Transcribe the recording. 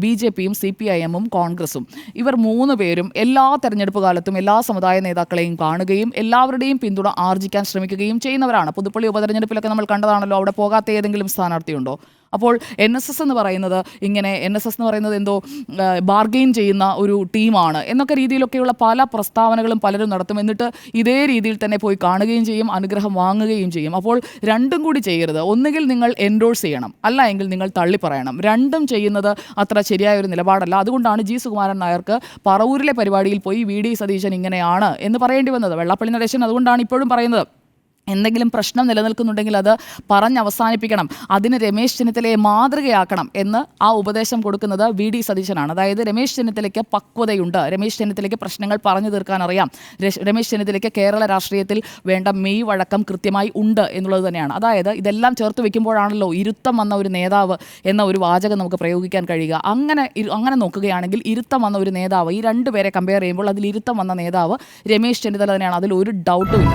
B J പിയും C P I എമ്മും കോൺഗ്രസും. ഇവർ മൂന്ന് പേരും എല്ലാ തെരഞ്ഞെടുപ്പ് കാലത്തും എല്ലാ സമുദായ നേതാക്കളെയും കാണുകയും എല്ലാവരുടെയും പിന്തുണ ആർജിക്കാൻ ശ്രമിക്കുകയും ചെയ്യുന്നവരാണ്. പുതുപ്പള്ളി ഉപതെരഞ്ഞെടുപ്പിലൊക്കെ നമ്മൾ കണ്ടതാണല്ലോ. അവിടെ പോകാത്ത ഏതെങ്കിലും സ്ഥാനാർത്ഥിയുണ്ടോ? അപ്പോൾ എൻ എസ് എസ് എന്ന് പറയുന്നത് ഇങ്ങനെ എൻ എസ് എസ് എന്ന് പറയുന്നത് എന്തോ ബാർഗെയിൻ ചെയ്യുന്ന ഒരു ടീമാണ് എന്നൊക്കെ രീതിയിലൊക്കെയുള്ള പല പ്രസ്താവനകളും പലരും നടത്തും. എന്നിട്ട് ഇതേ രീതിയിൽ തന്നെ പോയി കാണുകയും ചെയ്യും അനുഗ്രഹം വാങ്ങുകയും ചെയ്യും. അപ്പോൾ രണ്ടും കൂടി ചെയ്യരുത്. ഒന്നുകിൽ നിങ്ങൾ എൻഡോഴ്സ് ചെയ്യണം അല്ല എങ്കിൽ നിങ്ങൾ തള്ളി പറയണം രണ്ടും ചെയ്യുന്നത് അത്ര ശരിയായ ഒരു നിലപാടല്ല. അതുകൊണ്ടാണ് ജി സുകുമാരൻ നായർക്ക് പറവൂരിലെ പരിപാടിയിൽ പോയി വി ഡി സതീശൻ ഇങ്ങനെയാണ് എന്ന് പറയേണ്ടി വന്നത്. വെള്ളപ്പള്ളി നടേശൻ അതുകൊണ്ടാണ് ഇപ്പോഴും പറയുന്നത്. എന്തെങ്കിലും പ്രശ്നം നിലനിൽക്കുന്നുണ്ടെങ്കിൽ അത് പറഞ്ഞ് അവസാനിപ്പിക്കണം. അതിന് രമേശ് ചെന്നിത്തലയെ മാതൃകയാക്കണം എന്ന് ആ ഉപദേശം കൊടുക്കുന്നത് വി ഡി സതീശനാണ്. അതായത് രമേശ് ചെന്നിത്തലയ്ക്ക് പക്വതയുണ്ട്. രമേശ് ചെന്നിത്തലയ്ക്ക് പ്രശ്നങ്ങൾ പറഞ്ഞു തീർക്കാൻ അറിയാം. രമേശ് ചെന്നിത്തലയ്ക്ക് കേരള രാഷ്ട്രീയത്തിൽ വേണ്ട മെയ് വഴക്കം കൃത്യമായി ഉണ്ട് എന്നുള്ളത് തന്നെയാണ്. അതായത് ഇതെല്ലാം ചേർത്ത് വെക്കുമ്പോഴാണല്ലോ ഇരുത്തം വന്ന ഒരു നേതാവ് എന്ന ഒരു വാചകം നമുക്ക് പ്രയോഗിക്കാൻ കഴിയുക. അങ്ങനെ അങ്ങനെ നോക്കുകയാണെങ്കിൽ ഇരുത്തം വന്ന ഒരു നേതാവ് ഈ രണ്ടുപേരെ കമ്പയർ ചെയ്യുമ്പോൾ അതിൽ ഇരുത്തം വന്ന നേതാവ് രമേശ് ചെന്നിത്തല തന്നെയാണ്. അതിൽ ഒരു ഡൗട്ടും ഇല്ല.